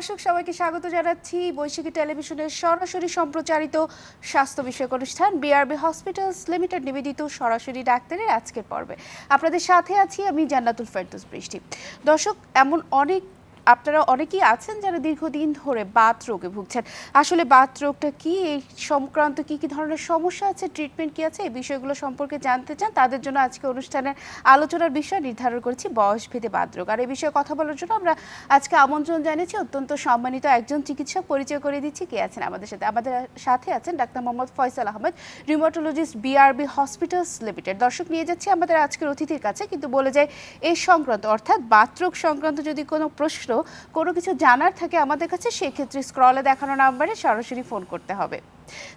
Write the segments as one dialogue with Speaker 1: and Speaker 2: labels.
Speaker 1: দর্শক, সবাইকে স্বাগত জানাচ্ছি বৈশাখী টেলিভিশনের সরাসরি সম্প্রচারিত স্বাস্থ্য বিষয়ক অনুষ্ঠান বিআরবি হসপিটালস লিমিটেড নিবেদিত সরাসরি ডাক্তারের আজকের পর্বে। আপনাদের সাথে আছি আমি জান্নাতুল ফেরদৌস বৃষ্টি। দর্শক, এমন অনেক আপনারা অনেকেই আছেন যারা দীর্ঘদিন ধরে বাত রোগে ভুগছেন। আসলে বাত রোগটা কি? এই সংক্রান্ত কি কি ধরনের সমস্যা আছে? ট্রিটমেন্ট কি আছে? এই বিষয়গুলো সম্পর্কে জানতে চান, তাদের জন্য আজকে অনুষ্ঠানের আলোচনার বিষয় নির্ধারণ করেছি বয়স ভেদে বাত রোগ। আর এই বিষয়ে কথা বলার জন্য আমরা আজকে আমন্ত্রণ জানিয়েছি অত্যন্ত সম্মানিত একজন চিকিৎসক, পরিচয় করে দিচ্ছি কে আছেন আমাদের সাথে। আমাদের সাথে আছেন doctor Mohammad Faisal Ahmed rheumatologist BRB hospitals limited দর্শক, নিয়ে যাচ্ছি আমাদের আজকের অতিথির কাছে, কিন্তু বলে যায় এই সংক্রান্ত, অর্থাৎ বাতরোগ সংক্রান্ত যদি কোনো প্রশ্ন কোনো কিছু জানার থাকে আমাদের কাছে সেক্ষেত্রে স্ক্রলে দেখানো নাম্বারে সরাসরি ফোন করতে হবে।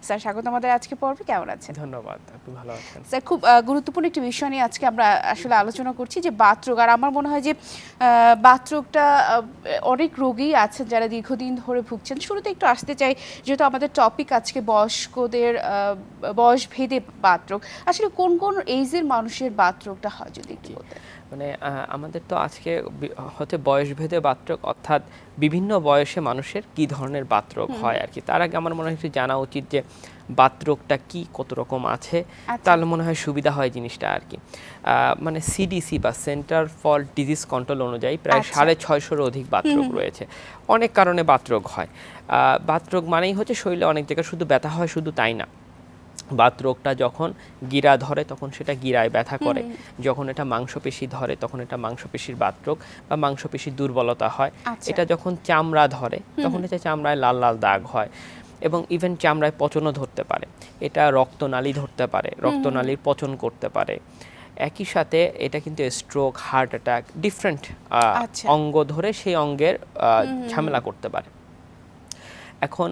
Speaker 1: স্যার স্বাগত আমাদের আজকে পর্বে। কেমন আছেন?
Speaker 2: ধন্যবাদ আপনি ভালো আছেন?
Speaker 1: স্যার খুব গুরুত্বপূর্ণ একটি বিষয় নিয়ে আজকে আমরা আসলে আলোচনা করছি যে বাতরোগ। আর আমার মনে হয় যে বাতরোগটা অনেক রোগী আছেন যারা দীর্ঘদিন ধরে ভুগছেন। শুরুতে একটু আসতে চাই যেহেতু আমাদের টপিক আজকে বয়স্কদের বয়স ভেদে বাতরোগ। আসলে কোন কোন এইজের মানুষের বাতরোগটা হয় যদি একটু
Speaker 2: মানে আমাদের তো আজকে হতে বয়সভেদে বাতরোগ অর্থাৎ বিভিন্ন বয়সে মানুষের কি ধরনের বাতরোগ হয় আর কি? তার আগে আমার মনে হয় জানা উচিত যে বাতরোগটা কি কত রকম আছে
Speaker 1: আচ্ছা।
Speaker 2: তাহলে মনে হয় সুবিধা হয় জিনিসটা আর কি। মানে সিডিসি বা সেন্টার ফর ডিজিজ কন্ট্রোল অনুযায়ী প্রায়
Speaker 1: আচ্ছা।
Speaker 2: সাড়ে ছয়শোর অধিক বাতরোগ রয়েছে। অনেক কারণে বাতরোগ হয়। বাতরোগ মানেই হচ্ছে শরীরে অনেক জায়গায় শুধু ব্যথা হয় শুধু তাই না। বাতরোগটা যখন গিরা ধরে তখন সেটা গিরায় ব্যথা করে। যখন এটা মাংসপেশি ধরে তখন এটা মাংসপেশির বাতরোগ বা মাংসপেশির দুর্বলতা হয়।
Speaker 1: আচ্ছা।
Speaker 2: এটা যখন চামড়া ধরে তখন এটা চামড়ায় লাল লাল দাগ হয়। এবং ইভেন চামড়ায় পচনও ধরতে পারে। এটা রক্তনালী ধরতে পারে রক্তনালীর পচন করতে পারে। একই সাথে এটা কিন্তু স্ট্রোক হার্ট অ্যাটাক ডিফারেন্ট। অঙ্গ ধরে সেই অঙ্গের ঝামেলা করতে পারে। এখন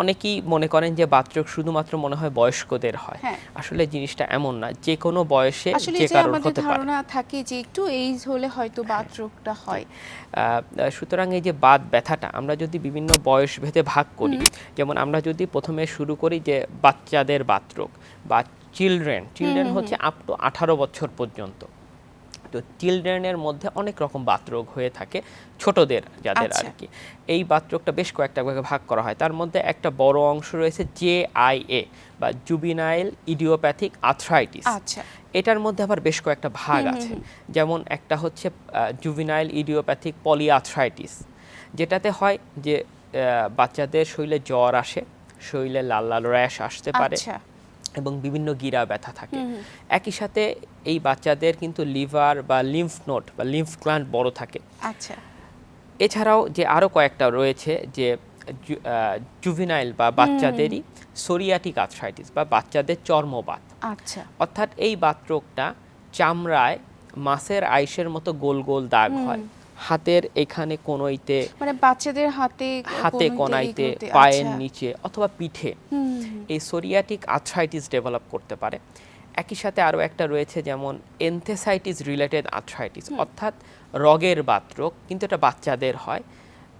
Speaker 2: অনেকেই মনে করেন যে বাতরোগ শুধুমাত্র মনে হয় বয়স্কদের হয়।
Speaker 1: হ্যাঁ।
Speaker 2: আসলে জিনিসটা এমন না যে কোনো বয়সে যে কারোর হতে পারে।
Speaker 1: ধারণা থাকে যে একটু এইজ হলে হয়তো বাতরোগটা হয়।
Speaker 2: সুতরাং এই যে বাত ব্যথাটা আমরা যদি বিভিন্ন বয়স ভেদে ভাগ করি যেমন আমরা যদি প্রথমে শুরু করি যে বাচ্চাদের বাতরোগ বা চিলড্রেন চিলড্রেন হচ্ছে আপ টু আঠারো বছর পর্যন্ত। তো চিলড্রেনের মধ্যে অনেক রকম বাতরোগ হয়ে থাকে ছোটদের যাদের আর
Speaker 1: আচ্ছা।
Speaker 2: কি এই বাতরোগটা বেশ কয়েকটা ভাগে ভাগ করা হয়। তার মধ্যে একটা বড় অংশ রয়েছে জে আই এ বা জুবিনাইল ইডিওপ্যাথিক আর্থ্রাইটিস।
Speaker 1: আচ্ছা।
Speaker 2: এটার মধ্যে আবার বেশ কয়েকটা ভাগ আছে। যেমন একটা হচ্ছে জুভিনাইল ইডিওপ্যাথিক পলিআর্থ্রাইটিস। যেটাতে হয় যে বাচ্চাদের শরীরে জ্বর আসে শরীরে লাল লাল র্যাশ আসতে পারে।
Speaker 1: আচ্ছা।
Speaker 2: এবং বিভিন্ন গিরা ব্যথা থাকে। একই সাথে এই বাচ্চাদের কিন্তু লিভার বা লিম্ফ নোট বা লিম্ফ গ্ল্যান্ড বড় থাকে।
Speaker 1: আচ্ছা।
Speaker 2: এছাড়াও যে আরও কয়েকটা রয়েছে যে জুভিনাইল বা বাচ্চাদেরই সোরিয়াটিক আর্থ্রাইটিস বা বাচ্চাদের চর্মবাত।
Speaker 1: আচ্ছা।
Speaker 2: অর্থাৎ এই বাতরোগটা চামড়ায় মাছের আইসের মতো গোল গোল দাগ হয়। হাতের এখানে কোনোইতে
Speaker 1: মানে বাচ্চাদের হাতে
Speaker 2: হাতে
Speaker 1: কোনোইতে,
Speaker 2: কোনাইতে পায়ের
Speaker 1: আচ্ছা।
Speaker 2: নিচে অথবা পিঠে এই সোরিয়াটিক আর্থ্রাইটিস ডেভেলপ করতে পারে। একই সাথে আরও একটা রয়েছে যেমন এনথেসাইটিস রিলেটেড আর্থ্রাইটিস অর্থাৎ রগের বাতরোগ কিন্তু এটা বাচ্চাদের হয়।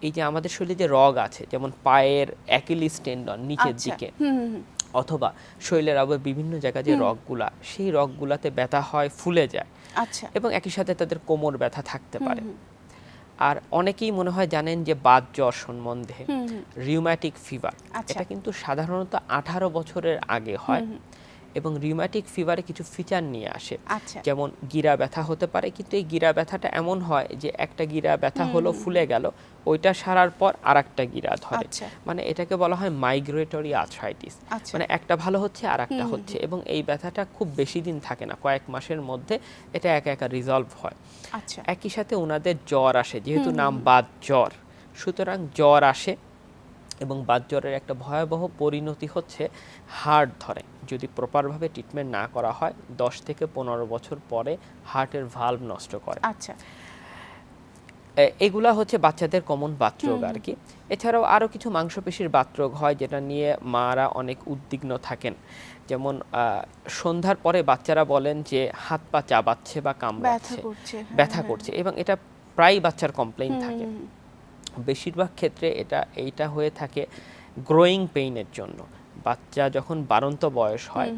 Speaker 2: এই যে আমাদের শরীরে যে রগ আছে যেমন পায়ের অ্যাকিলিস টেন্ডন নিচের
Speaker 1: আচ্ছা।
Speaker 2: দিকে। অথবা শরীরের আবার বিভিন্ন জায়গায় যে রগগুলা সেই রগগুলাতে ব্যথা হয় ফুলে যায়।
Speaker 1: আচ্ছা।
Speaker 2: এবং একই সাথে তাদের কোমর ব্যথা থাকতে পারে। আর অনেকেই মনে হয় জানেন যে বাত জ্বর সম্বন্ধে। রিউম্যাটিক ফিভার
Speaker 1: আচ্ছা।
Speaker 2: এটা কিন্তু সাধারণত আঠারো বছরের আগে হয় এবং রিউম্যাটিক ফিভারে কিছু ফিচার নিয়ে আসে।
Speaker 1: আচ্ছা।
Speaker 2: যেমন গিরা ব্যথা হতে পারে কিন্তু এই গিরা ব্যথাটা এমন হয় যে একটা গিরা ব্যথা হলো ফুলে গেল ওইটা সারার পর আর একটা গিরা ধরে।
Speaker 1: আচ্ছা।
Speaker 2: মানে এটাকে বলা হয় মাইগ্রেটরি আর্থ্রাইটিস। মানে একটা ভালো হচ্ছে আর একটা হচ্ছে এবং এই ব্যথাটা খুব বেশি দিন থাকে না কয়েক মাসের মধ্যে এটা একা একা রিজলভ হয়।
Speaker 1: আচ্ছা।
Speaker 2: একই সাথে ওনাদের জ্বর আসে যেহেতু নাম বাদ জ্বর। সুতরাং জ্বর আসে এবং বাত জ্বরের একটা ভয়াবহ পরিণতি হচ্ছে হার্ট ধরে। যদি প্রপারভাবে ট্রিটমেন্ট না করা হয় দশ থেকে পনেরো বছর পরে হার্টের ভাল্ব নষ্ট করে।
Speaker 1: আচ্ছা।
Speaker 2: এগুলা হচ্ছে বাচ্চাদের কমন বাতরোগ আর কি এছাড়াও আরও কিছু মাংসপেশির বাতরোগ হয় যেটা নিয়ে মারা অনেক উদ্বিগ্ন থাকেন। যেমন সন্ধ্যার পরে বাচ্চারা বলেন যে হাত পা চাবাচ্ছে বা
Speaker 1: ব্যথা
Speaker 2: কামড়াচ্ছে
Speaker 1: করছে হ্যাঁ,
Speaker 2: ব্যথা
Speaker 1: হ্যাঁ।
Speaker 2: করছে এবং এটা প্রায় বাচ্চার কমপ্লেইন থাকে। বেশিরভাগ ক্ষেত্রে এটা এইটা হয়ে থাকে গ্রোয়িং পেইনের জন্য। বাচ্চা যখন বারন্ত বয়স হয়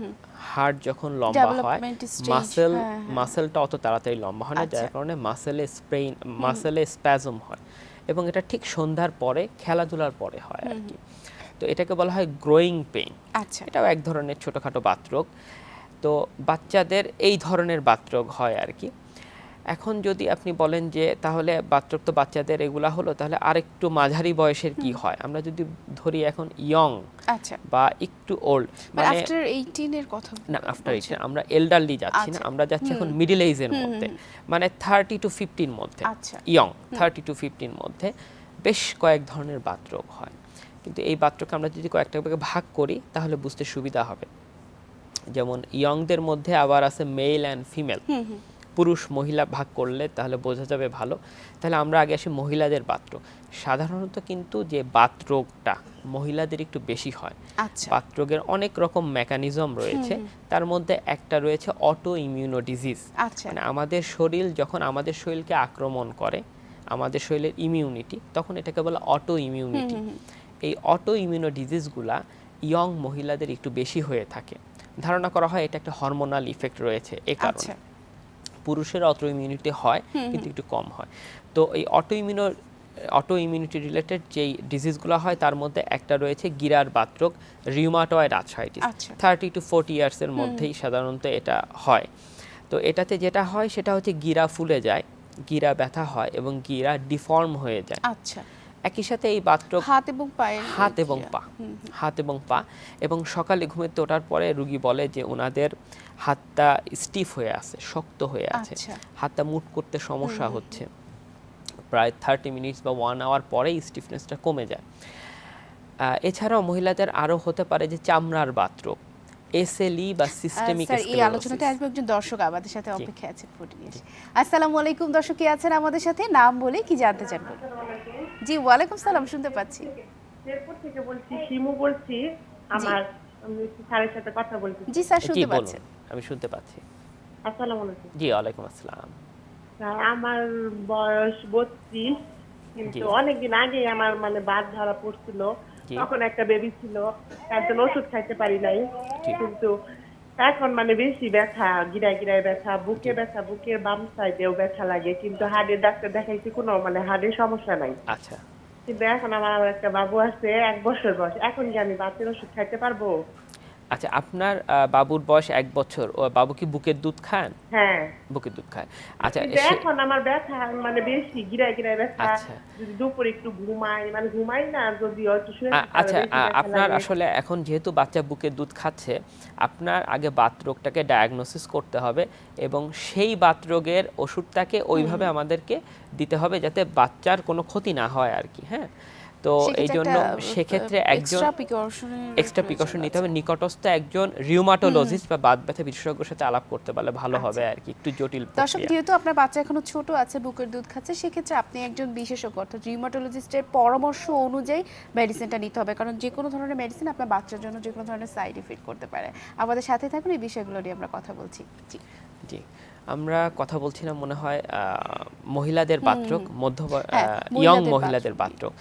Speaker 2: হার্ট যখন লম্বা হয় মাসেল
Speaker 1: হ্যাঁ, হ্যাঁ।
Speaker 2: মাসেলটা অত তাড়াতাড়ি লম্বা হয় না যার
Speaker 1: আচ্ছা।
Speaker 2: কারণে মাসেলে স্প্রেইন মাসেলে স্প্যাজম হয়। এবং এটা ঠিক সন্ধ্যার পরে খেলাধুলার পরে হয় আর কি। তো এটাকে বলা হয় গ্রোয়িং পেইন
Speaker 1: আচ্ছা।
Speaker 2: এটাও এক ধরনের ছোটোখাটো বাতরোগ। তো বাচ্চাদের এই ধরনের বাতরোগ হয় আর কি। এখন যদি আপনি বলেন যে তাহলে বাতরোগ তো বাচ্চাদের এগুলা হলো তাহলে আরেকটু মাঝারি বয়সের কি হয়? আমরা যদি ধরি এখন ইয়ং
Speaker 1: আচ্ছা।
Speaker 2: বা একটু ওল্ড মানে
Speaker 1: আফটার 18 এর কথা
Speaker 2: না আফটার এইটিন আমরা এল্ডারলি যাচ্ছি না
Speaker 1: আচ্ছা।
Speaker 2: আমরা যাচ্ছি এখন মিডিল এজের মধ্যে মানে থার্টি টু ফিফটিন মধ্যে।
Speaker 1: আচ্ছা।
Speaker 2: ইয়ং থার্টি টু ফিফটিন মধ্যে বেশ কয়েক ধরনের বাতরোগ হয়। কিন্তু এই বাতরোগকে আমরা যদি কয়েকটা ভাগে ভাগ করি তাহলে বুঝতে সুবিধা হবে। যেমন ইয়ংদের মধ্যে আবার আছে মেল অ্যান্ড ফিমেল পুরুষ মহিলা ভাগ করলে তাহলে বোঝা যাবে ভালো। তাহলে আমরা আগে আসি মহিলাদের বাতরোগ সাধারণত কিন্তু যে বাতরোগটা মহিলাদের একটু বেশি হয়।
Speaker 1: আচ্ছা।
Speaker 2: বাতরোগের অনেক রকম মেকানিজম রয়েছে। তার মধ্যে একটা রয়েছে অটো ইমিউনো ডিজিজ মানে আমাদের শরীর যখন আমাদের শরীরকে আক্রমণ করে আমাদের শরীরের ইমিউনিটি তখন এটাকে বলে অটো ইমিউনিটি এই অটো ইমিউনো ডিজিজগুলা ইয়ং মহিলাদের একটু বেশি হয়ে থাকে। ধারণা করা হয় এটা একটা হরমোনাল ইফেক্ট রয়েছে এ কারণে।
Speaker 1: আচ্ছা।
Speaker 2: পুরুষের অটো ইমিউনিটি হয় কিন্তু একটু কম হয়। তো এই auto immuno auto immunity related যেই ডিজিজগুলো হয় তার মধ্যে একটা রয়েছে গিরার বাতরোগ rheumatoid arthritis. Thirty to forty ইয়ার্সের মধ্যেই সাধারণত এটা হয়। তো এটাতে যেটা হয় সেটা হচ্ছে গিরা ফুলে যায় গিরা ব্যথা হয় এবং গিরা ডিফর্ম হয়ে যায়।
Speaker 1: আচ্ছা।
Speaker 2: একই সাথে এই বাতরোগ
Speaker 1: হাত এবং পায়ের
Speaker 2: হাত এবং পা হাত এবং পা। এবং সকালে ঘুমেতে ওঠার পরে রুগী বলে যে ওনাদের হাতটা স্টিফ হয়ে আছে শক্ত হয়ে আছে।
Speaker 1: আচ্ছা।
Speaker 2: হাতটা মুট করতে সমস্যা হচ্ছে। প্রায় থার্টি মিনিটস বা ওয়ান আওয়ার পরেই স্টিফনেসটা কমে যায়। এছাড়াও মহিলাদের আরও হতে পারে যে চামড়ার বাতরোগ এসএলই বা সিস্টেমিক
Speaker 1: এই আলোচনাতে আসবে একজন দর্শক আমাদের সাথে অপেক্ষা আছে ফুটে নিয়ে আসি। আসসালামু আলাইকুম দর্শক কি আছেন আমাদের সাথে? নাম বলে কি জানতে চান বলুন। জি ওয়ালাইকুম সালাম শুনতে পাচ্ছি।
Speaker 3: শেরপুর থেকে বলছি শিমু বলছি আমার স্যারের সাথে কথা বলছি
Speaker 1: জি স্যার শুনতে পাচ্ছেন
Speaker 2: আমি শুনতে পাচ্ছি।
Speaker 3: আসসালামু আলাইকুম।
Speaker 2: জি ওয়ালাইকুম আসসালাম।
Speaker 3: স্যার, আমার বয়স বত্রিশ কিন্তু। অনেকদিন আগে আমার মানে বাদ ধরা পড়ছিল। তখন একটা বেবি ছিল তার জন্য ওষুধ খাইতে পারি নাই। কিন্তু এখন মানে বেশি ব্যথা গিরায় গিরায় ব্যথা বুকে ব্যথা বুকের বাম সাইডেও ব্যথা লাগে কিন্তু হাড়ের ডাক্তার দেখাইছি কোনো মানে হাড়ের সমস্যা নাই।
Speaker 2: আচ্ছা।
Speaker 3: কিন্তু এখন আমার আবার একটা বাবু আছে এক বছর বয়স। এখন কি আমি বাচ্চার ওষুধ খাইতে পারব?
Speaker 2: আচ্ছা আপনার বাবুর বয়স এক বছর। ও বাবু কি বুকের দুধ খান?
Speaker 3: হ্যাঁ।
Speaker 2: বুকের দুধ খায়। আচ্ছা
Speaker 3: এখন আমার ব্যথা মানে বেশি গিরায় গিরায় ব্যথা।
Speaker 2: আচ্ছা।
Speaker 3: যদি দুপুরে একটু ঘুমাই মানে ঘুমাই না যদি
Speaker 2: আচ্ছা আপনার আসলে এখন যেহেতু বাচ্চা বুকের দুধ খাচ্ছে আপনার আগে বাত রোগটাকে ডায়াগনোসিস করতে হবে এবং সেই বাতরোগের ওষুধটাকে ওইভাবে আমাদেরকে দিতে হবে যাতে বাচ্চার কোনো ক্ষতি না হয় আর কি হ্যাঁ? তো এই জন্য সেক্ষেত্রে একজন
Speaker 1: এক্সট্রা
Speaker 2: প্রিকশন নিতে হবে। নিকটস্থ একজন রিউমাটোলজিস্ট বা বাত ব্যথা বিশেষজ্ঞের সাথে আলাপ করতে পারলে ভালো হবে আর কি একটু জটিল
Speaker 1: আচ্ছা। দর্শক যেহেতু আপনার বাচ্চা এখনও ছোট আছে বুকের দুধ খাচ্ছে সেক্ষেত্রে আপনি একজন বিশেষজ্ঞ অর্থাৎ রিউমাটোলজিস্টের পরামর্শ অনুযায়ী মেডিসিনটা নিতে হবে। কারণ যে কোনো ধরনের মেডিসিন আপনার বাচ্চার জন্য যে কোনো ধরনের সাইড এফেক্ট করতে পারে। আমাদের সাথে থাকুন এই বিষয়গুলো নিয়ে আমরা কথা বলছি। জি।
Speaker 2: জি। আমরা কথা বলছিলাম মনে হয় মহিলাদের বাত্রক মধ্য
Speaker 1: হ্যাঁ,
Speaker 2: ইয়ং
Speaker 1: মহিলাদের
Speaker 2: বাত্রক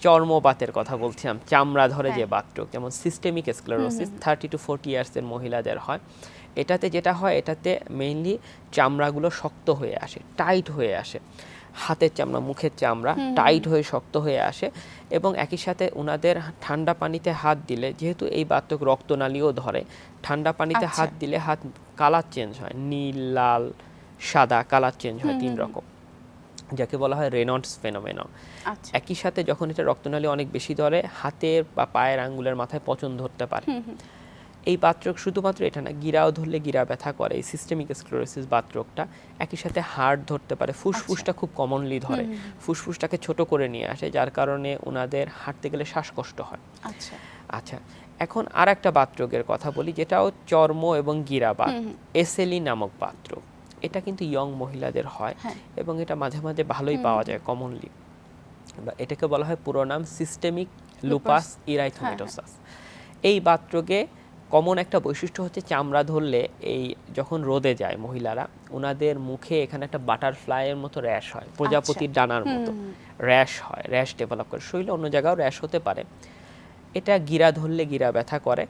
Speaker 2: চর্মবাতের কথা বলছিলাম চামড়া ধরে যে বাত্রক যেমন systemic sclerosis thirty to forty ইয়ার্সের মহিলাদের হয়। এটাতে যেটা হয় এটাতে মেইনলি চামড়াগুলো শক্ত হয়ে আসে টাইট হয়ে আসে। হাতের চামড়া মুখের চামড়া টাইট হয়ে শক্ত হয়ে আসে এবং একই সাথে ওনাদের ঠান্ডা পানিতে হাত দিলে যেহেতু এই বাতক রক্তনালীও ধরে ঠান্ডা পানিতে
Speaker 1: আচ্ছা।
Speaker 2: হাত দিলে হাত কালার চেঞ্জ হয় নীল লাল সাদা কালার চেঞ্জ হয় তিন রকম। যাকে বলা হয় রেনল্ডস ফেনোমেনন।
Speaker 1: আচ্ছা।
Speaker 2: একই সাথে যখন এটা রক্তনালী অনেক বেশি ধরে হাতের বা পায়ের আঙ্গুলের মাথায় পচন ধরতে পারে। এই বাতরোগ শুধুমাত্র এটা না গিরাও ধরলে গিরা ব্যথা করে এই সিস্টেমিক স্ক্লেরোসিস বাতরোগটা একই সাথে হার্ট ধরতে পারে ফুসফুসটা খুব কমনলি ধরে ফুসফুসটাকে ছোট করে নিয়ে আসে যার কারণে ওনাদের হাঁটতে গেলে শ্বাসকষ্ট হয়।
Speaker 1: আচ্ছা।
Speaker 2: আচ্ছা এখন আর একটা বাতরোগের কথা বলি যেটাও চর্ম এবং গিরাবাত এসএলই নামক বাতরোগ। এটা কিন্তু ইয়ং মহিলাদের হয়
Speaker 1: হ্যাঁ।
Speaker 2: এবং এটা মাঝে মাঝে ভালোই পাওয়া যায় কমনলি এটাকে বলা হয় পুরো নাম সিস্টেমিক লুপাস ইরাইথোমেটোসাস এই বাতরোগে কমন একটা বৈশিষ্ট্য হচ্ছে চামড়া ধরলে এই যখন রোদে যায় মহিলারা ওনাদের মুখে এখানে একটা বাটারফ্লাইয়ের মতো র্যাশ হয় প্রজাপতির ডানার মতো। র্যাশ হয় র্যাশ ডেভেলপ করে। শরীরে অন্য জায়গাও র্যাশ হতে পারে। এটা গিরা ধরলে গিরা ব্যথা করে।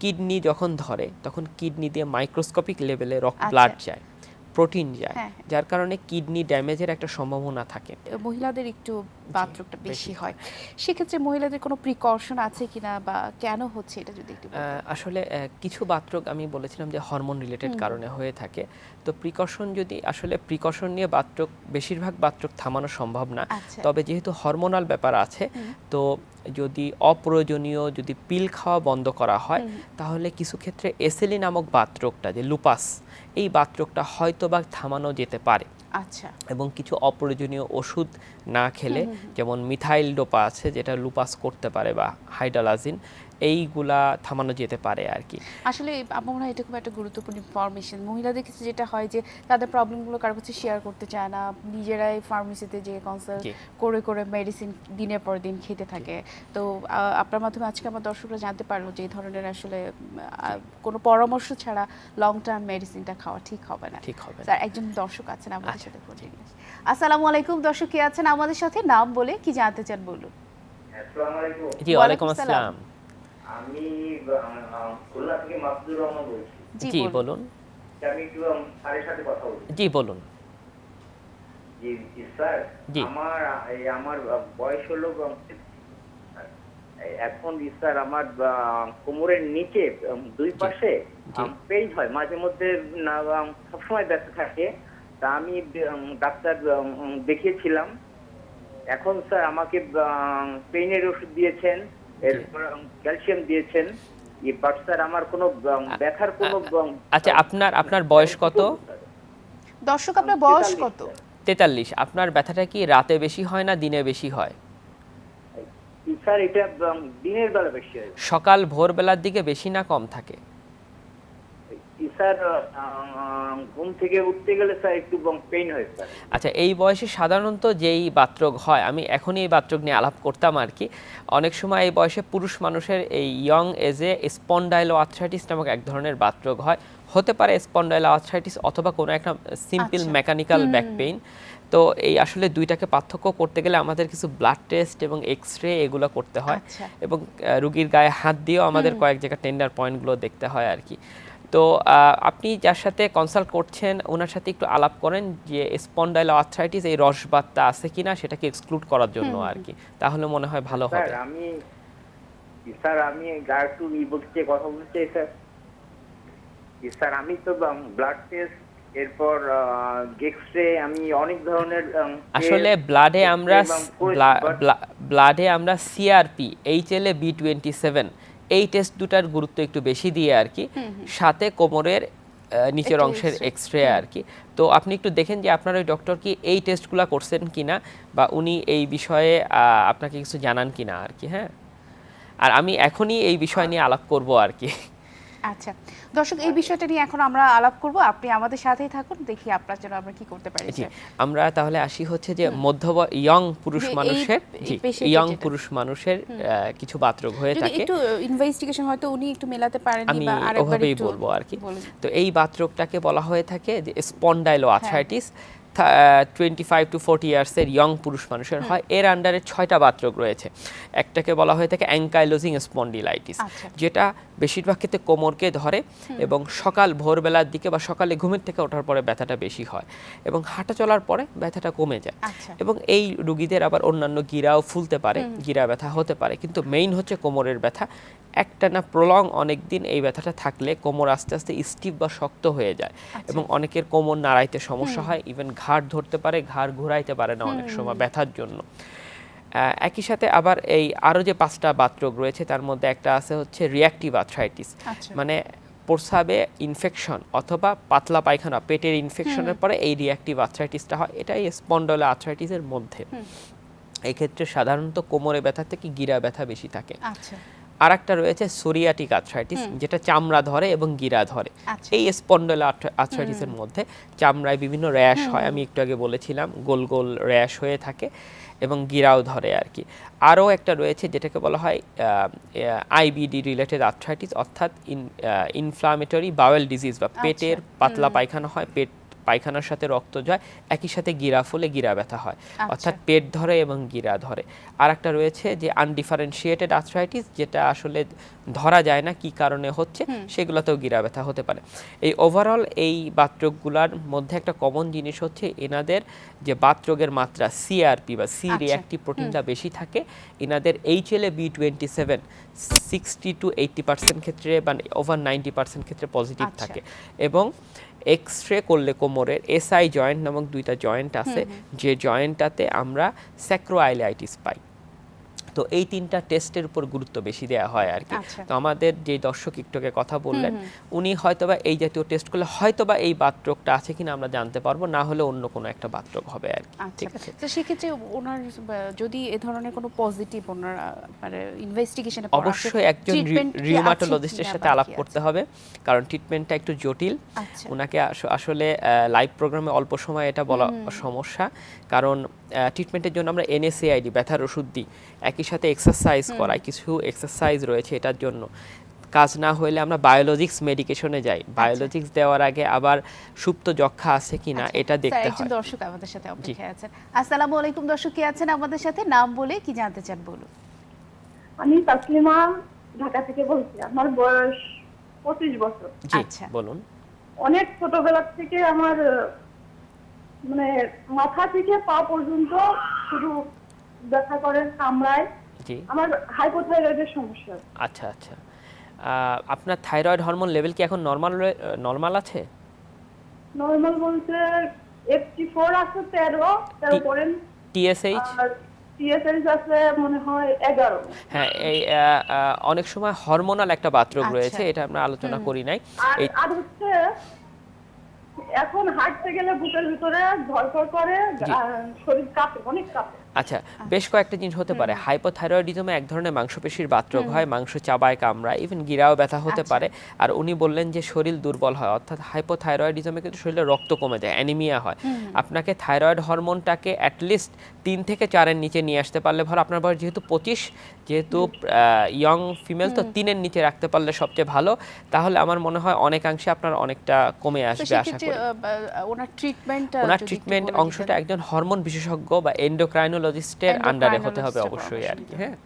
Speaker 2: কিডনি যখন ধরে তখন কিডনি দিয়ে মাইক্রোস্কোপিক লেভেলে রক্ত
Speaker 1: আচ্ছা।
Speaker 2: ব্লাড যায়। প্রোটিন যায়
Speaker 1: হ্যাঁ।
Speaker 2: যার কারণে কিডনি ড্যামেজের একটা সম্ভাবনা থাকে।
Speaker 1: মহিলাদের একটু বাথরুমটা বেশি। হয়। সেক্ষেত্রে মহিলাদের কোনো প্রিকশন আছে কিনা বা কেন হচ্ছে এটা যদি একটু
Speaker 2: আসলে কিছু বাতরোগ আমি বলেছিলাম যে হরমোন রিলেটেড কারণে হয়ে থাকে। তো প্রিকশন যদি আসলে প্রিকশন নিয়ে বাতরোগ বেশিরভাগ বাতরোগ থামানো সম্ভব না।
Speaker 1: আচ্ছা।
Speaker 2: তবে যেহেতু হরমোনাল ব্যাপার আছে তো যদি অপ্রয়োজনীয় যদি পিল খাওয়া বন্ধ করা হয় তাহলে কিছু ক্ষেত্রে এসেলি নামক বাতরোগটা যে লুপাস এই বাতরোগটা হয়তো বা থামানো যেতে পারে।
Speaker 1: আচ্ছা।
Speaker 2: এবং কিছু অপ্রয়োজনীয় ওষুধ না খেলে যেমন মিথাইল ডোপা আছে যেটা লুপাস করতে পারে বা হাইডালাজিন এইগুলা থামানো যেতে পারে আর কি।
Speaker 1: আসলে আমার মনে হয় এটা খুব একটা গুরুত্বপূর্ণ ইনফরমেশন মহিলাদের ক্ষেত্রে যেটা হয় যে তাদের প্রবলেমগুলো কারও কাছে শেয়ার করতে চায় না। নিজেরাই ফার্মেসিতে যে কনসাল্ট করে করে মেডিসিন দিনের পর দিন খেতে থাকে। তো আপনার মাধ্যমে আজকে আমার দর্শকরা জানতে পারল যে এই ধরনের আসলে কোনো পরামর্শ ছাড়া লং টার্ম মেডিসিনটা খাওয়া ঠিক হবে না।
Speaker 2: ঠিক হবে
Speaker 1: স্যার একজন দর্শক আছেন আমাদের
Speaker 2: আচ্ছা,
Speaker 1: সাথে। আসসালামু আলাইকুম দর্শক কে আছেন আমাদের সাথে? নাম বলে কি জানতে চান বলুন।
Speaker 4: আসসালামু আলাইকুম।
Speaker 2: জি
Speaker 1: ওয়ালাইকুম আসসালাম।
Speaker 4: আমি খুলনা থেকে মাসুদুর রহমান বলছি।
Speaker 2: জি বলুন।
Speaker 4: আমি একটু স্যারের সাথে কথা বলছি।
Speaker 2: জি বলুন।
Speaker 4: জি স্যার আমার আমার বয়স হলো এখন স্যার আমার আহ, কোমরের নিচে দুই পাশে। পেইন হয়। মাঝে মধ্যে না সবসময় ব্যথা থাকে। তা আমি ডাক্তার দেখিয়েছিলাম। এখন স্যার আমাকে পেইনের ওষুধ দিয়েছেন। এরপর ক্যালসিয়াম দিয়েছেন। বাট স্যার আমার কোনো ব্যথার কোনো
Speaker 2: আচ্ছা আপনার আপনার বয়স কত?
Speaker 1: দর্শক আপনার বয়স কত?
Speaker 2: তেতাল্লিশ। আপনার ব্যথাটা কি রাতে বেশি হয় না দিনে বেশি হয়?
Speaker 4: স্যার এটা দিনের বেলা বেশি হয়।
Speaker 2: সকাল ভোরবেলার দিকে বেশি না কম থাকে?
Speaker 4: স্যার ঘুম থেকে উঠতে গেলে স্যার একটু পেইন হয় স্যার।
Speaker 2: আচ্ছা এই বয়সে সাধারণত যেই বাতরোগ হয় আমি এখনই এই বাতরোগ নিয়ে আলাপ করতাম আর কি অনেক সময় এই বয়সে পুরুষ মানুষের এই ইয়ং এজে স্পন্ডাইলো আর্থ্রাইটিস নামক এক ধরনের বাতরোগ হয়। হতে পারে স্পন্ডাইলো আর্থ্রাইটিস অথবা কোনো একটা সিম্পল। মেকানিক্যাল ব্যাক পেইন তো এই আসলে দুইটাকে পার্থক্য করতে গেলে আমাদের কিছু ব্লাড টেস্ট এবং এক্স রে এগুলো করতে হয়
Speaker 1: আচ্ছা।
Speaker 2: এবং রুগীর গায়ে হাত দিয়েও আমাদের কয়েক জায়গায় টেন্ডার পয়েন্টগুলো দেখতে হয় আর কি। তো আহ, আপনি যার সাথে কনসাল্ট করছেন ওনার সাথে একটু আলাপ করেন যে স্পন্ডাইল আর্থ্রাইটিস এই রসবাতটা আছে কিনা সেটাকে এক্সক্লুড করার জন্য আর কি। তাহলে মনে হয় ভালো হবে।
Speaker 4: আমি স্যার আমি বলতে চাই, কথা বলতে স্যার। স্যার আমি তো ব্লাড টেস্ট এরপর এক্স আমি অনেক ধরনের
Speaker 2: আসলে ব্লাডে আমরা ব্লাডে আমরা CRP H L A B twenty seven এই টেস্ট দুটার গুরুত্ব একটু বেশি দিয়ে আর কি। সাথে কোমরের নিচের অংশের এক্স রে আর কি। তো আপনি একটু দেখেন যে আপনার ওই ডক্টর কি এই টেস্টগুলো করছেন কি না বা উনি এই বিষয়ে আপনাকে কিছু জানান কি না আর কি হ্যাঁ? আর আমি এখনই এই বিষয় নিয়ে আলাপ করব আর কি।
Speaker 1: আচ্ছা। দর্শক এই বিষয়টা নিয়ে এখন আমরা আলাপ করব। আপনি আমাদের সাথেই থাকুন দেখি আপনার জন্য আমরা কি করতে পারি
Speaker 2: জি আমরা তাহলে আসি হচ্ছে যে মধ্য ইয়ং পুরুষ মানুষের ইয়ং পুরুষ মানুষের কিছু বাতরোগ হয়ে থাকে।
Speaker 1: একটু ইনভেস্টিগেশন হয়তো উনি একটু মেলাতে
Speaker 2: পারেন
Speaker 1: বা আরেকবার একটু
Speaker 2: বলব আর কি। তো এই বাতরোগটাকে বলা হয়ে থাকে যে spondylo arthritis twenty five to forty ইয়ার্সের young পুরুষ মানুষের হয় এর আন্ডারে ছয়টা বাতরোগ রয়েছে। একটাকে বলা হয়ে থাকে অ্যাঙ্কাইলোজিং স্পন্ডিলাইটিস
Speaker 1: আচ্ছা।
Speaker 2: যেটা বেশিরভাগ ক্ষেত্রে কোমরকে ধরে এবং সকাল ভোরবেলার দিকে বা সকালে ঘুমের থেকে ওঠার পরে ব্যথাটা বেশি হয় এবং হাঁটা চলার পরে ব্যথাটা কমে যায়।
Speaker 1: আচ্ছা।
Speaker 2: এবং এই রুগীদের আবার অন্যান্য গিরাও ফুলতে পারে গিরা ব্যথা হতে পারে কিন্তু মেইন হচ্ছে কোমরের ব্যথা। একটা না প্রলং অনেক দিন এই ব্যথাটা থাকলে কোমর আস্তে আস্তে স্টিফ বা শক্ত হয়ে যায় এবং অনেকের কোমর নাড়াইতে সমস্যা হয় ইভেন ঘাড় ধরতে পারে ঘাড় ঘোরাইতে পারে না অনেক সময় ব্যথার জন্য। একই সাথে আবার এই আরও যে পাঁচটা বাতরোগ রয়েছে তার মধ্যে একটা আছে হচ্ছে রিয়াক্টিভ আর্থ্রাইটিস। মানে প্রস্রাবে ইনফেকশন অথবা পাতলা পায়খানা পেটের ইনফেকশনের পরে এই রিয়াক্টিভ আর্থ্রাইটিসটা হয়। এটাই স্পন্ডল আর্থ্রাইটিসের মধ্যে। এক্ষেত্রে সাধারণত কোমরে ব্যথা থেকে গিরা ব্যথা বেশি থাকে।
Speaker 1: আচ্ছা।
Speaker 2: আর একটা রয়েছে সোরিয়াটিক আর্থ্রাইটিস যেটা চামড়া ধরে এবং গিরা ধরে।
Speaker 1: আচ্ছা।
Speaker 2: এই স্পন্ডল আর্থ্রাইটিসের মধ্যে চামড়ায় বিভিন্ন র্যাশ হয় আমি একটু আগে বলেছিলাম গোল গোল র্যাশ হয়ে থাকে এবং গিরাও ধরে আর কি আরও একটা রয়েছে যেটাকে বলা হয় আইবিডি রিলেটেড আর্থ্রাইটিস অর্থাৎ ইনফ্লামেটরি বাওয়েল ডিজিজ বা পেটের পাতলা পায়খানা হয় পেট পায়খানার সাথে রক্ত যায় একই সাথে গিরা ফুলে গিরা ব্যথা হয়
Speaker 1: আচ্ছা।
Speaker 2: অর্থাৎ পেট ধরে এবং গিরা ধরে আর একটা রয়েছে যে আনডিফারেন্সিয়েটেড আর্থ্রাইটিস যেটা আসলে ধরা যায় না কি কারণে হচ্ছে সেগুলোতেও গিরা ব্যথা হতে পারে এই ওভারঅল এই বাতরোগগুলোর মধ্যে একটা কমন জিনিস হচ্ছে এনাদের যে বাতরোগের মাত্রা সিআরপি বা সি। রিঅ্যাক্টিভ প্রোটিনটা বেশি থাকে এনাদের H L A B twenty seven sixty to eighty percent ক্ষেত্রে বা ওভার নাইনটি পার্সেন্ট ক্ষেত্রে পজিটিভ
Speaker 1: আচ্ছা।
Speaker 2: থাকে এবং এক্স রে করলে কোমরের এসআই জয়েন্ট নামক দুইটা জয়েন্ট আছে যে জয়েন্টটাতে আমরা স্যাক্রোআইলাইটিস পাই। তো এই তিনটা টেস্টের উপর গুরুত্ব বেশি দেওয়া হয় আর কি।
Speaker 1: আচ্ছা।
Speaker 2: তো আমাদের যে দর্শক একটুকে কথা বললেন উনি হয়তোবা এই জাতীয় টেস্ট করলে হয়তোবা এই বাতরোগটা আছে কিনা আমরা জানতে পারব না হলে অন্য কোনো একটা বাতরোগ হবে আর কি। ঠিক আছে?
Speaker 1: আচ্ছা তো সেক্ষেত্রে ওনার যদি এ ধরনের কোনো পজিটিভ ওনার মানে ইনভেস্টিগেশনে
Speaker 2: অবশ্যই একজন রিউমাটোলজিস্টের সাথে আলাপ করতে হবে কারণ ট্রিটমেন্টটা একটু জটিল।
Speaker 1: আচ্ছা।
Speaker 2: ওনাকে আস- আসলে লাইভ প্রোগ্রামে অল্প সময় এটা বলা সমস্যা কারণ ট্রিটমেন্টের জন্য আমরা এনএসএআইডি ব্যথার ওষুধ দিই। একই সাথে এক্সারসাইজ করাই কিছু এক্সারসাইজ রয়েছে এটার জন্য। কাজ না হলে আমরা বায়োলজিক্স মেডিকেশনে যাই। বায়োলজিক্স দেওয়ার আগে আবার সুপ্ত যক্ষা আছে কিনা
Speaker 1: আচ্ছা,
Speaker 2: এটা দেখতে
Speaker 1: একজন
Speaker 2: হয়।
Speaker 1: দর্শক আমাদের সাথে অপেক্ষায় আছেন। আসসালামু আলাইকুম দর্শক কি আছেন আমাদের সাথে? নাম বলে কি জানতে চান বলুন।
Speaker 5: আমি তাসলিমা ঢাকা থেকে বলছি আমার বয়স পঁচিশ বছর।
Speaker 1: আচ্ছা।
Speaker 2: বলুন।
Speaker 5: অনেক ছোটবেলা থেকে আমার মানে মাথা থেকে পা পর্যন্ত শুধু ব্যথা করে কামড়ায়। আমার হাইপোথাইরয়েডের সমস্যা।
Speaker 2: আচ্ছা আচ্ছা। আপনার থাইরয়েড হরমোন লেভেল কি এখন নর্মাল নর্মাল আছে?
Speaker 5: নর্মাল বলতে এইটটি ফোর আছে তেরো। তেরো
Speaker 2: কি-
Speaker 5: করেন
Speaker 2: টিএসএইচ
Speaker 5: আর টিএসএইচ আছে মনে হয়
Speaker 2: হ্যাঁ এই আহ, আহ, অনেক সময় হরমোনাল একটা বাতরোগ
Speaker 1: আচ্ছা।
Speaker 2: রয়েছে এটা আমরা আলোচনা করি নাই।
Speaker 5: আর হচ্ছে এখন হাঁটতে গেলে বুকের ভিতরে ধরফর করে। শরীর কাঁপে অনেক কাঁপে
Speaker 2: আচ্ছা বেশ কয়েকটা জিনিস হতে পারে। হাইপোথাইরয়েডিজমে এক ধরনের মাংসপেশির বাতরোগ হয় মাংস চাবায় কামড়ায় ইভেন গিরাও ব্যথা হতে
Speaker 1: আচ্ছা।
Speaker 2: পারে। আর উনি বললেন যে শরীর দুর্বল হয় অর্থাৎ হাইপোথাইরয়েডিজমে কিন্তু শরীরে রক্ত কমে যায় অ্যানিমিয়া হয়। আপনাকে থাইরয়েড হরমোনটাকে অ্যাটলিস্ট তিন থেকে চারের নিচে নিয়ে আসতে পারলে ভালো। আপনার বয়স যেহেতু পঁচিশ যেহেতু ইয়ং ফিমেল তো তিনের নিচে রাখতে পারলে সবচেয়ে ভালো। তাহলে আমার মনে হয় অনেকাংশে আপনার অনেকটা কমে আসবে আশা করি।
Speaker 1: ওনার ট্রিটমেন্ট
Speaker 2: ওনার ট্রিটমেন্ট অংশটা একজন হরমোন বিশেষজ্ঞ বা এন্ডোক্রাইনোলজিস্টের আন্ডারে হতে হবে অবশ্যই আর কি হ্যাঁ?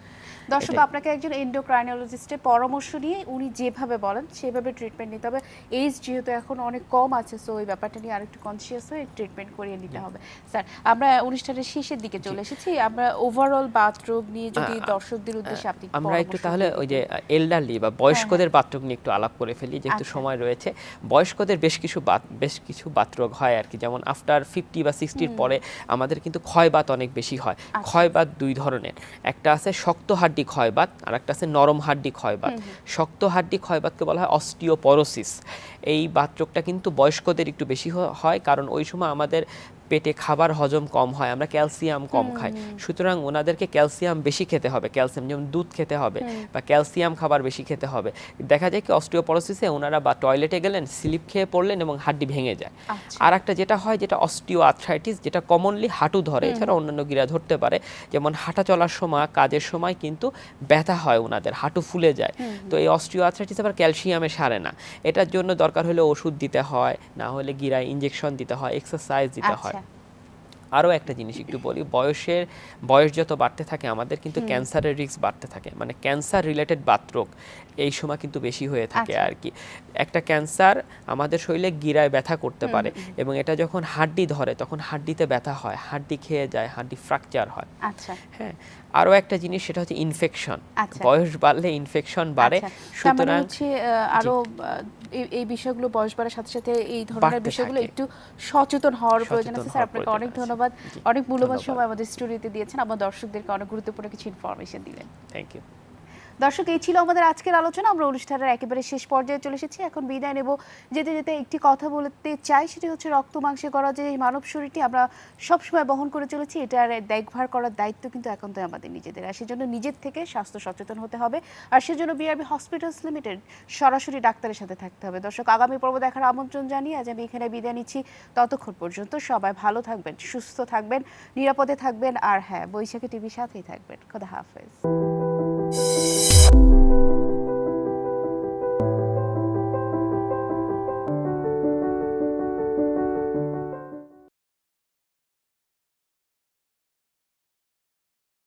Speaker 1: দর্শক আপনাকে একজন এন্ডোক্রাইনোলজিস্টের পরামর্শ নিয়ে উনি যেভাবে বলেন সেভাবে ট্রিটমেন্ট নিতে হবে। এইজ যেহেতু এখন অনেক কম আছে সো ওই ব্যাপারটা নিয়ে আরেকটু কনসিয়াস হয়ে ট্রিটমেন্ট করিয়ে নিতে হবে। স্যার আমরা অনুষ্ঠানের শেষের দিকে চলে এসেছি। আমরা ওভারঅল বাথরোগ নিয়ে যদি দর্শকদের উদ্দেশ্যে আপনি
Speaker 2: আমরা একটু তাহলে ওই যে। এলডারলি বা বয়স্কদের বাতরোগ নিয়ে একটু আলাপ করে ফেলি যেহেতু
Speaker 1: আচ্ছা।
Speaker 2: সময় রয়েছে। বয়স্কদের বেশ কিছু বেশ কিছু বাতরোগ হয় আর কি। যেমন আফটার ফিফটি বা সিক্সটির পরে আমাদের কিন্তু ক্ষয়বাত অনেক বেশি হয়।
Speaker 1: আচ্ছা।
Speaker 2: ক্ষয়বাত দুই ধরনের। একটা আছে শক্ত হাড্ডি ক্ষয়বাত আর একটা আছে নরম হাড্ডি ক্ষয়বাত শক্ত হাড্ডি ক্ষয়বাতকে বলা হয় অস্টিওপরোসিস। এই বাতরোগটা কিন্তু বয়স্কদের একটু বেশি হয় কারণ ওই সময় আমাদের পেটে খাবার হজম কম হয় আমরা ক্যালসিয়াম কম খাই। সুতরাং ওনাদেরকে ক্যালসিয়াম বেশি খেতে হবে ক্যালসিয়াম যেমন দুধ খেতে হবে বা ক্যালসিয়াম খাবার বেশি খেতে হবে। দেখা যায় কি অস্টিওপরোসিসে ওনারা বা টয়লেটে গেলেন স্লিপ খেয়ে পড়লেন এবং হাড্ডি ভেঙে যায়।
Speaker 1: আচ্ছা।
Speaker 2: আর একটা যেটা হয় যেটা অস্টিও আর্থ্রাইটিস যেটা কমনলি হাঁটু ধরে এছাড়া অন্যান্য গিরা ধরতে পারে যেমন হাঁটা চলার সময় কাজের সময় কিন্তু ব্যথা হয় ওনাদের হাঁটু ফুলে যায়। তো এই অস্টিও আর্থ্রাইটিস আবার ক্যালসিয়ামে সারে না। এটার জন্য দরকার হলে ওষুধ দিতে হয় না হলে গিরায় ইঞ্জেকশন দিতে হয় এক্সারসাইজ দিতে হয়।
Speaker 1: আচ্ছা।
Speaker 2: আরও একটা জিনিস একটু বলি বয়সের বয়স যত বাড়তে থাকে আমাদের কিন্তু ক্যান্সারের রিস্ক বাড়তে থাকে। মানে ক্যান্সার রিলেটেড বাতরোগ এই সময় কিন্তু বেশি হয়ে থাকে
Speaker 1: আচ্ছা।
Speaker 2: আর কি একটা ক্যান্সার আমাদের শরীরে গিরায় ব্যথা করতে পারে এবং এটা যখন হাড্ডি ধরে তখন হাড্ডিতে ব্যথা হয় হাড্ডি খেয়ে যায় হাড্ডি ফ্র্যাকচার হয়।
Speaker 1: আচ্ছা।
Speaker 2: হ্যাঁ আরও একটা জিনিস সেটা হচ্ছে ইনফেকশন
Speaker 1: আচ্ছা।
Speaker 2: বয়স বাড়লে ইনফেকশন বাড়ে।
Speaker 1: আচ্ছা, মানে
Speaker 2: সুতরাং
Speaker 1: হচ্ছে আহ, আরও আহ, এই- এই বিষয়গুলো বয়স বাড়ার সাথে সাথে এই ধরনের বিষয়গুলো একটু সচেতন হওয়ার প্রয়োজন আছে। স্যার আপনাকে অনেক ধন্যবাদ। অনেক মূল্যবান সময় আমাদের স্টুডিওতে দিয়েছেন। আমার দর্শকদেরকে অনেক গুরুত্বপূর্ণ কিছু ইনফরমেশন দিলেন।
Speaker 2: থ্যাংক ইউ
Speaker 1: দর্শক, এই ছিল আমাদের আজকের আলোচনা। আমরা অনুষ্ঠানের একেবারে শেষ পর্যায়ে চলে এসেছি। এখন বিদায় নেব। যেতে যেতে একটি কথা বলতে চাই, সেটি হচ্ছে রক্ত মাংসে করা যে মানব শরীরটি আমরা সবসময় বহন করে চলেছি, এটার দেখভাল করার দায়িত্ব কিন্তু এখন তো আমাদের নিজেদের। আর সেজন্য নিজের থেকে স্বাস্থ্য সচেতন হতে হবে। আর সেজন্য বিআরবি হসপিটালস লিমিটেড সরাসরি ডাক্তারের সাথে থাকতে হবে। দর্শক, আগামী পর্ব দেখার আমন্ত্রণ জানিয়ে আজ আমি এখানে বিদায় নিচ্ছি। ততক্ষণ পর্যন্ত সবাই ভালো থাকবেন, সুস্থ থাকবেন, নিরাপদে থাকবেন। আর হ্যাঁ বৈশাখী টিভির সাথেই থাকবেন। খোদা হাফেজ। you